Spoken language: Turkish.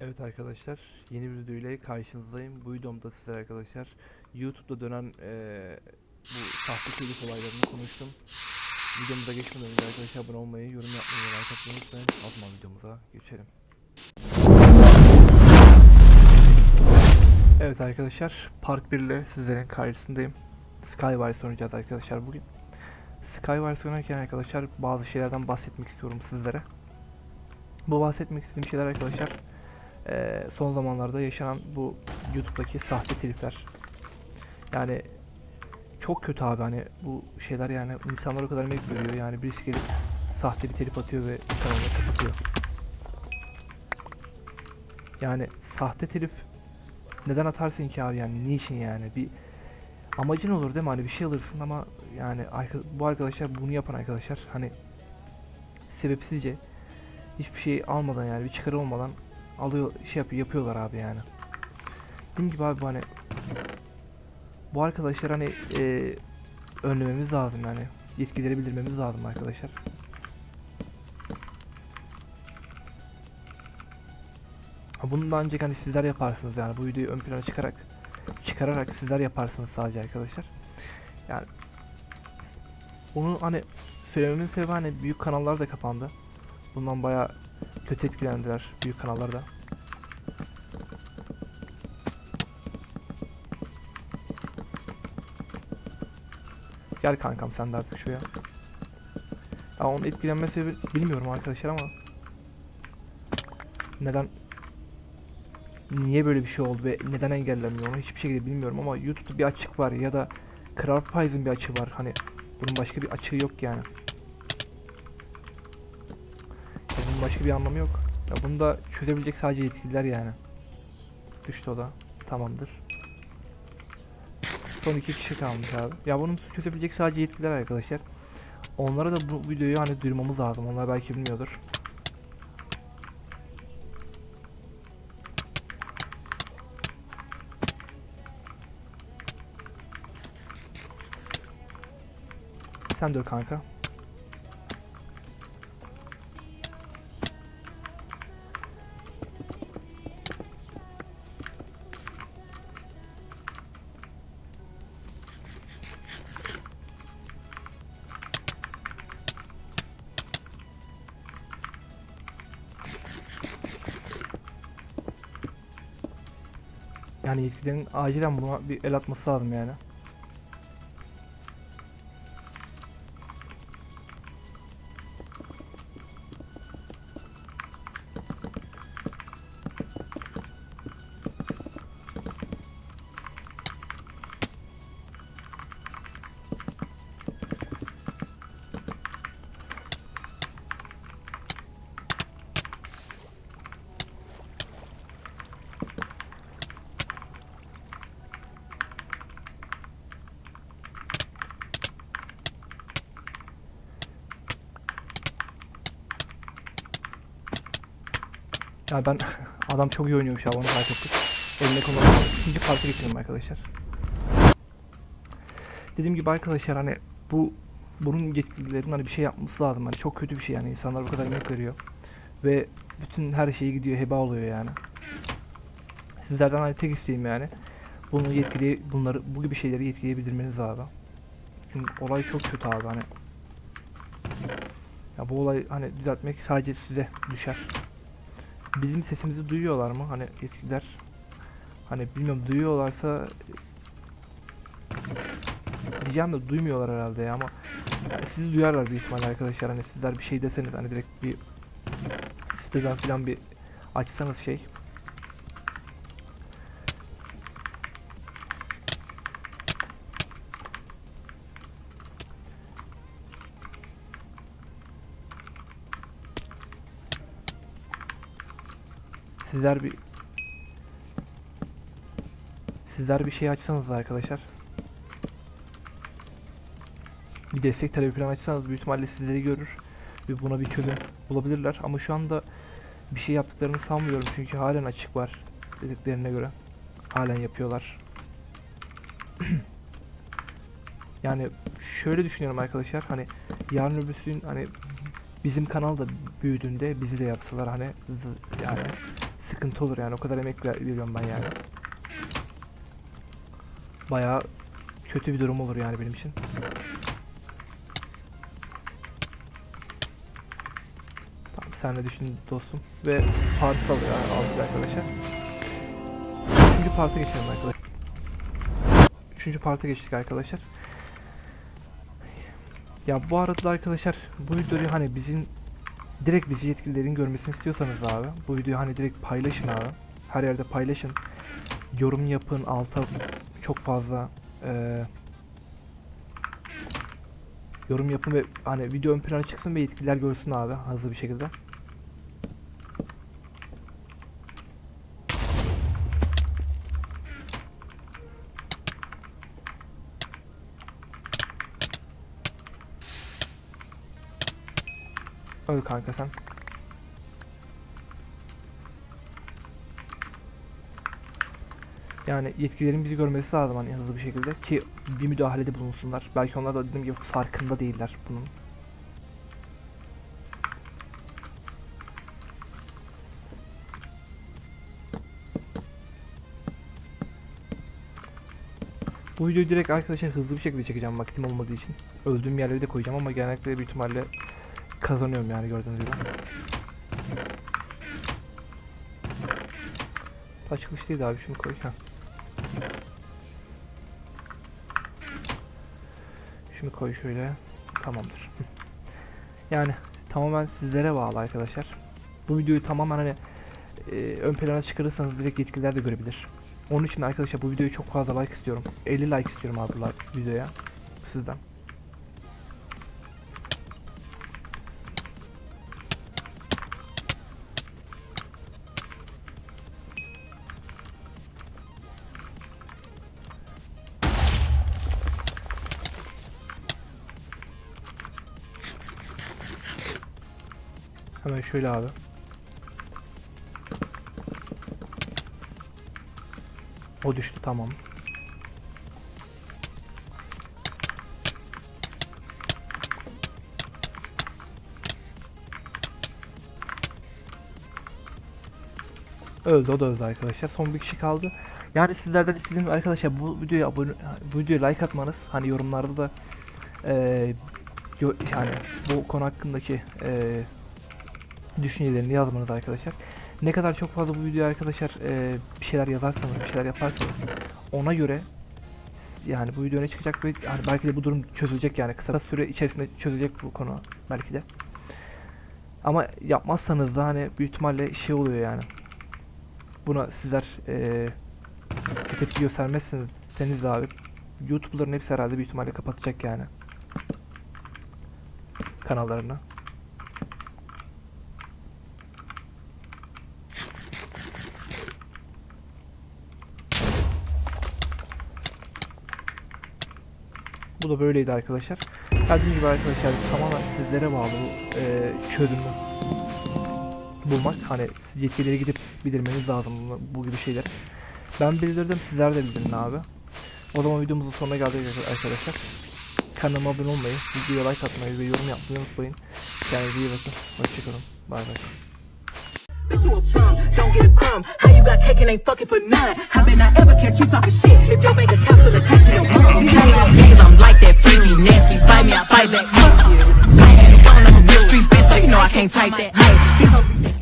Evet arkadaşlar yeni bir video ile karşınızdayım. Bu videomda sizlere arkadaşlar YouTube'da dönen eee, bu sahte telif olaylarını konuştum. Videomuza geçmeden önce arkadaşlar abone olmayı, yorum yapmayı ve like atmayı unutmayın. O zaman videomuza geçelim. Evet arkadaşlar part 1 ile sizlerin karşısındayım. Skywars oynayacağız arkadaşlar bugün. Skywars oynarken arkadaşlar bazı şeylerden bahsetmek istiyorum sizlere. Bu bahsetmek istediğim şeyler arkadaşlar eee, son zamanlarda yaşanan bu YouTube'daki sahte telifler. Yani çok kötü abi hani bu şeyler yani insanlar o kadar emek veriyor yani birisi gelip sahte bir telif atıyor ve kanalı kapatıyor. Yani sahte telif neden atarsın ki abi yani niçin yani bir amacın olur değil mi hani bir şey alırsın ama yani bu arkadaşlar bunu yapan arkadaşlar hani sebepsizce hiçbir şey almadan yani bir çıkarı olmadan alıyor şey yapıyor yapıyorlar abi yani. Dediğim gibi abi hani bu arkadaşlar hani eee, önlememiz lazım yani yetkileri bildirmemiz lazım arkadaşlar. Bunu da ancak hani sizler yaparsınız yani bu videoyu ön plana çıkarak çıkararak sizler yaparsınız sadece arkadaşlar. Yani bunu hani söylememin sebebi hani büyük kanallar da kapandı. Bundan bayağı kötü etkilendiler büyük kanallarda. Gel kankam sen de artık şuraya. Ya onun etkilenme bilmiyorum arkadaşlar ama neden niye böyle bir şey oldu ve neden engellenmiyor onu hiçbir şekilde bilmiyorum ama YouTube'da bir açık var ya da Kral Pies'in bir açığı var hani bunun başka bir açığı yok yani. Ya bunun başka bir anlamı yok. Ya bunu da çözebilecek sadece yetkililer yani. Düştü o da. Tamamdır. Son iki kişi kalmış abi. Ya bunu çözebilecek sadece yetkililer arkadaşlar. Onlara da bu videoyu hani duyurmamız lazım. Onlar belki bilmiyordur. Sen dur kanka. Yani yetkililerin acilen buna bir el atması lazım yani. Ya ben adam çok iyi oynuyormuş abi onu fark ettik. Eline koluna ikinci parça geçiyorum arkadaşlar. Dediğim gibi arkadaşlar hani bu bunun yetkililerin hani bir şey yapması lazım. Hani çok kötü bir şey yani insanlar bu kadar emek veriyor. Ve bütün her şeyi gidiyor heba oluyor yani. Sizlerden hani tek isteğim yani bunu yetkili bunları bu gibi şeyleri yetkiliye bildirmeniz abi. Çünkü olay çok kötü abi hani. Ya bu olay hani düzeltmek sadece size düşer bizim sesimizi duyuyorlar mı? Hani yetkililer hani bilmiyorum duyuyorlarsa diyeceğim de duymuyorlar herhalde ya ama yani sizi duyarlar büyük ihtimalle arkadaşlar hani sizler bir şey deseniz hani direkt bir siteden falan bir açsanız şey Sizler bir Sizler bir şey açsanız arkadaşlar. Bir destek talebi falan açsanız büyük ihtimalle sizleri görür ve buna bir çözüm bulabilirler ama şu anda bir şey yaptıklarını sanmıyorum çünkü halen açık var dediklerine göre. Halen yapıyorlar. yani şöyle düşünüyorum arkadaşlar hani yarın öbür gün hani bizim kanal da büyüdüğünde bizi de yapsalar hani yani sıkıntı olur yani o kadar emek ver- veriyorum ben yani. Bayağı kötü bir durum olur yani benim için. Tamam sen de düşün dostum. Ve parti alıyor aldık arkadaşlar. Üçüncü parti geçelim arkadaşlar. Üçüncü parti geçtik arkadaşlar. Ya bu arada da arkadaşlar bu videoyu hani bizim direkt bizi yetkililerin görmesini istiyorsanız abi bu videoyu hani direkt paylaşın abi. Her yerde paylaşın. Yorum yapın alta çok fazla eee, yorum yapın ve hani video ön plana çıksın ve yetkililer görsün abi hızlı bir şekilde. Öl kanka sen. Yani yetkililerin bizi görmesi lazım hani hızlı bir şekilde ki bir müdahalede bulunsunlar. Belki onlar da dediğim gibi farkında değiller bunun. Bu videoyu direkt arkadaşlar hızlı bir şekilde çekeceğim vaktim olmadığı için. Öldüğüm yerleri de koyacağım ama genellikle büyük ihtimalle kazanıyorum yani gördüğünüz gibi. Taş kılıç değil abi şunu koy. Heh. Şunu koy şöyle. Tamamdır. yani tamamen sizlere bağlı arkadaşlar. Bu videoyu tamamen hani e, ön plana çıkarırsanız direkt yetkililer de görebilir. Onun için arkadaşlar bu videoyu çok fazla like istiyorum. 50 like istiyorum abi videoya sizden. Hemen şöyle abi. O düştü tamam. Öldü o da öldü arkadaşlar. Son bir kişi kaldı. Yani sizlerden istediğim arkadaşlar bu videoya abone bu videoya like atmanız hani yorumlarda da yo- yani bu konu hakkındaki eee düşüncelerini yazmanız arkadaşlar. Ne kadar çok fazla bu videoya arkadaşlar eee, bir şeyler yazarsanız, bir şeyler yaparsanız ona göre yani bu video ne çıkacak ve yani belki de bu durum çözülecek yani kısa süre içerisinde çözülecek bu konu belki de. Ama yapmazsanız da hani büyük ihtimalle şey oluyor yani. Buna sizler bir tepki göstermezsiniz. Seniz abi YouTube'ların hepsi herhalde büyük ihtimalle kapatacak yani. Kanallarını. Bu da böyleydi arkadaşlar. Dediğim gibi arkadaşlar tamamen sizlere bağlı bu e, çözümü bulmak. Hani siz yetkililere gidip bildirmeniz lazım bu, bu gibi şeyler. Ben bildirdim sizler de bildirin abi. O zaman videomuzun sonuna geldik arkadaşlar. Kanalıma abone olmayı, videoya like atmayı ve yorum yapmayı unutmayın. Kendinize iyi bakın. Hoşçakalın. Bay bay. Bet you a bum, don't get a crumb. How you got cake and ain't fucking for none? How been I ever catch you talking shit? If your bank account still attached to your mom. Niggas, I'm like that freaky, nasty. Fight me, I fight back. Hey, don't let me real street bitch, so you know I can't fight that. Hey,